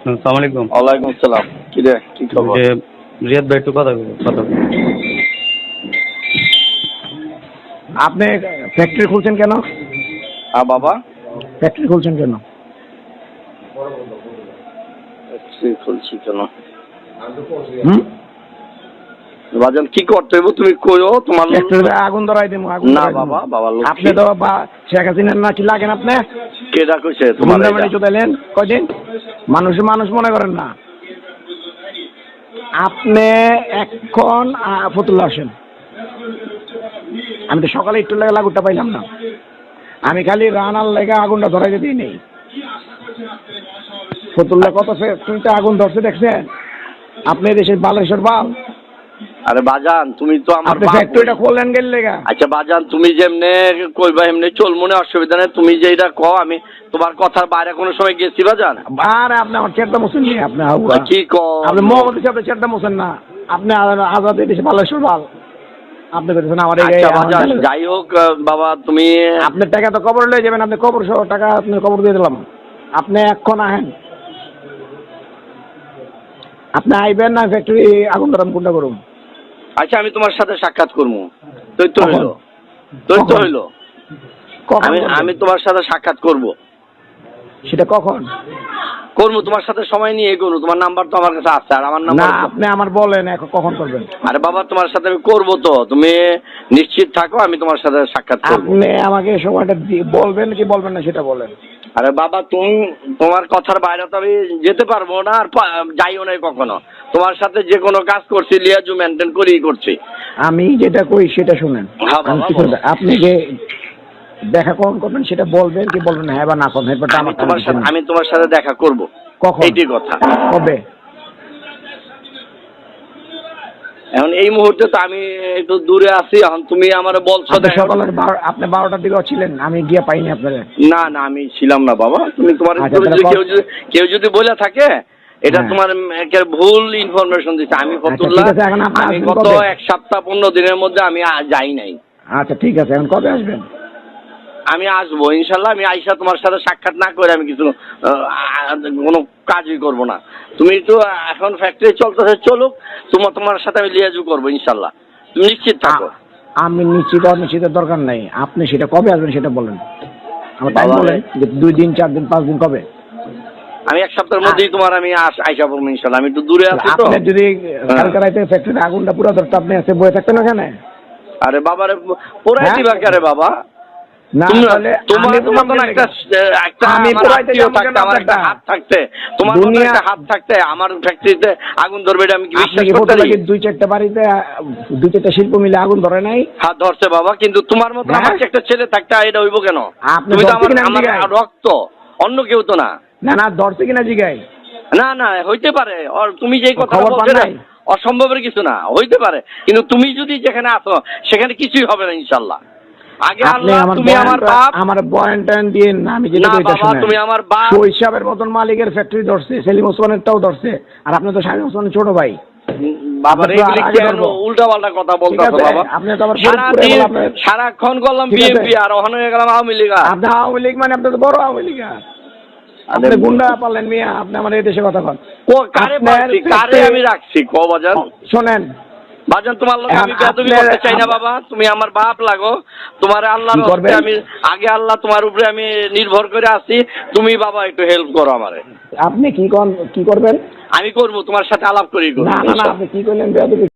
আসসালামু আলাইকুম ওয়ালাইকুম আসসালাম। কি রে কি খবর? রিয়াদ ভাই একটু কথা কথা আপনি ফ্যাক্টরি খুলছেন কেন? হ্যাঁ বাবা। ফ্যাক্টরি খুলছেন কেন? সে খুলছি কেন? হুম? বাজান কি করতে হইব? তুমি কইও তোমার আগুন ধরাই দেবো আগুন না বাবা, বাবা আপনি তো শেখ হাসিনার নাকি লাগেন আপনি? কেডা কইছে তোমার গুন্ডামারি কয়দিন? মানুষ মানুষ মনে করেন না। আপনি এখন ফতুল্লা আসেন আমি তো সকালে একটু লেগে লাগুটা পাইলাম না। আমি খালি রানার লেগে আগুনটা ধরাই দিই নেই। ফতুল্লা কত আগুন ধরছে দেখছেন? আপনি দেশের বালেশ্বর বাল। আরে বাজান তুমি তো আমার ফ্যাক্টরিটা। খোলেন গেল আচ্ছা বাজান তুমি যেমনে কইবা এমনি চল মনে অসুবিধা নেই। তুমি যেটা কও আমি তোমার কথার বাইরে কোনো সময় গেছি বাজান? আরে আপনি আমার চেয়ারটা মোছেন নি আপনি। কি কও? আপনি মোহাম্মদের সাথে চেয়ারটা মোছেন না। আপনি আজাদ দেশে বালেশ্বর বাল। আপনি বলতেছেন আমার আচ্ছা বাজান যাই হোক বাবা তুমি আপনার টাকা তো কবর লয়ে যাবেন আপনি কবর সহ টাকা আপনি কবর দিয়ে দিলাম। আপনি এখন আহেন। আপনি আইবেন না ফ্যাক্টরি আগুন ধরাম কোনটা করুন আচ্ছা আমি তোমার সাথে সাক্ষাৎ করব। তৈত হইল। তুই হইল। আমি আমি তোমার সাথে সাক্ষাৎ করব। সেটা কখন? করব তোমার সাথে সময় নিয়ে করব তোমার নাম্বার তো আমার কাছে আছে আর আমার না নাম্বার আপনি আমার বলেন এখন কখন করবেন? আরে বাবা তোমার সাথে আমি করব তো তুমি নিশ্চিত থাকো আমি তোমার সাথে সাক্ষাৎ করব। আপনি আমাকে সময়টা দিয়ে বলবেন কি বলবেন না সেটা বলেন। আরে বাবা তুমি তোমার কথার বাইরে তো আমি যেতে পারব না আর পা- যাইও নাই কখনো। তোমার সাথে যে কোনো কাজ করছি লিয়াজু মেনটেন করেই করছি। আমি যেটা কই সেটা শুনেন। হ্যাঁ, বাবা, আমি কি বলো। আপনি যে দেখা কখন করবেন সেটা বলবেন কি বলবেন হ্যাঁ বা না করবেন আমি তোমার সাথে আমি তোমার সাথে দেখা করব। কখন? এইটি কথা। কবে? এখন এই মুহূর্তে তো আমি একটু দূরে আছি এখন তুমি আমার বলছো বারো- আপনি বারোটার দিকেও ছিলেন আমি গিয়ে পাইনি আপনাদের না না আমি ছিলাম না বাবা। তুমি তোমার আচ্ছা, কেউ যদি কেউ যদি বলে থাকে এটা হ্যাঁ। তোমার ভুল ইনফরমেশন দিচ্ছে। আমি ফতুল্লাহ এখন আপনি আমি গত এক সপ্তাহ পনেরো দিনের মধ্যে আমি যাই নাই। আচ্ছা ঠিক আছে এখন কবে আসবেন? আমি আসব ইনশাল্লাহ আমি আইসা তোমার সাথে সাক্ষাৎ না করে আমি কিছু কোনো কাজই করব না। তুমি তো এখন ফ্যাক্টরি চলতেছে চলুক তোমার তোমার সাথে আমি লিয়াজু করব ইনশাল্লাহ। তুমি নিশ্চিত থাকো। আমি নিশ্চিত অনিশ্চিতের দরকার নাই। আপনি সেটা কবে আসবেন সেটা বলেন। আমার টাইম বলেন যে দুই দিন চার দিন পাঁচ দিন কবে? আমি এক সপ্তাহের মধ্যেই তোমার আমি আস- আইসা পড়ব ইনশাল্লাহ। আমি একটু দূরে আছি তো। আপনি যদি হ্যাঁ। কালকে ফ্যাক্টরিতে আগুনটা পুরো ধরতে আপনি এসে বয়ে থাকতেন ওখানে? আরে বাবারে পোড়াই হ্যাঁ? দিবা কে রে বাবা? তোমার আমি তোমার তোমাকে একটা একটা আমি আমার পোড়াইতে আত্মীয় যাব কেন থাকতে আমার একটা হাত থাকতে। তোমার একটা হাত থাকতে আমার ফ্যাক্টরিতে আগুন ধরবে এটা আমি বিশ্বাস করতে পারি? দুই চারটা বাড়িতে দুই চারটা শিল্প মিলে আগুন ধরে নাই। হাত ধরছে বাবা কিন্তু তোমার মতো হ্যাঁ? আমার একটা ছেলে থাকতে এটা হইব কেন? তুমি তো আমার আমার রক্ত অন্য কেউ তো না। না না ধরছে কিনা জিগাই না না হইতে পারে। তুমি যেই কথা বলছো না অসম্ভবের কিছু না হইতে পারে। কিন্তু তুমি যদি যেখানে আসো সেখানে কিছুই হবে না ইনশাল্লাহ। আগে আপনি আমার তুমি আমার বাপ। আমার বয়ান টয়ান দিয়ে না আমি যেটা কইতা শুনেন। তুমি আমার বাপ। শৈশবের মতন মালিকের ফ্যাক্টরি ধরছে সেলিম ওসমানেরটাও ধরছে আর আপনি তো শামীম ওসমানের ছোট ভাই। বলে সারাক্ষণ করলাম। বিএনপি ওখানে গেলাম আওয়ামী লীগ আর। আপনি আওয়ামী লীগ মানে আপনি তো বড় আওয়ামী লীগ আপনি গুন্ডা পারলেন মিয়া আপনি আমার এই দেশে কথা কারে ফ্যাক্টরি- আমি রাখছি? ক শোনেন বাজান তোমার লোক আমি বেদবি করতে চাই না বাবা। তুমি আমার বাপ লাগো। তোমার আল্লাহর কি আমি আগে আল্লাহ তোমার উপরে আমি নির্ভর করে আছি। তুমি বাবা একটু হেল্প করো আমারে। আপনি কি কি করবেন? আমি করব তোমার সাথে আলাপ করি না না আপনি কি করলেন বেয়াদবি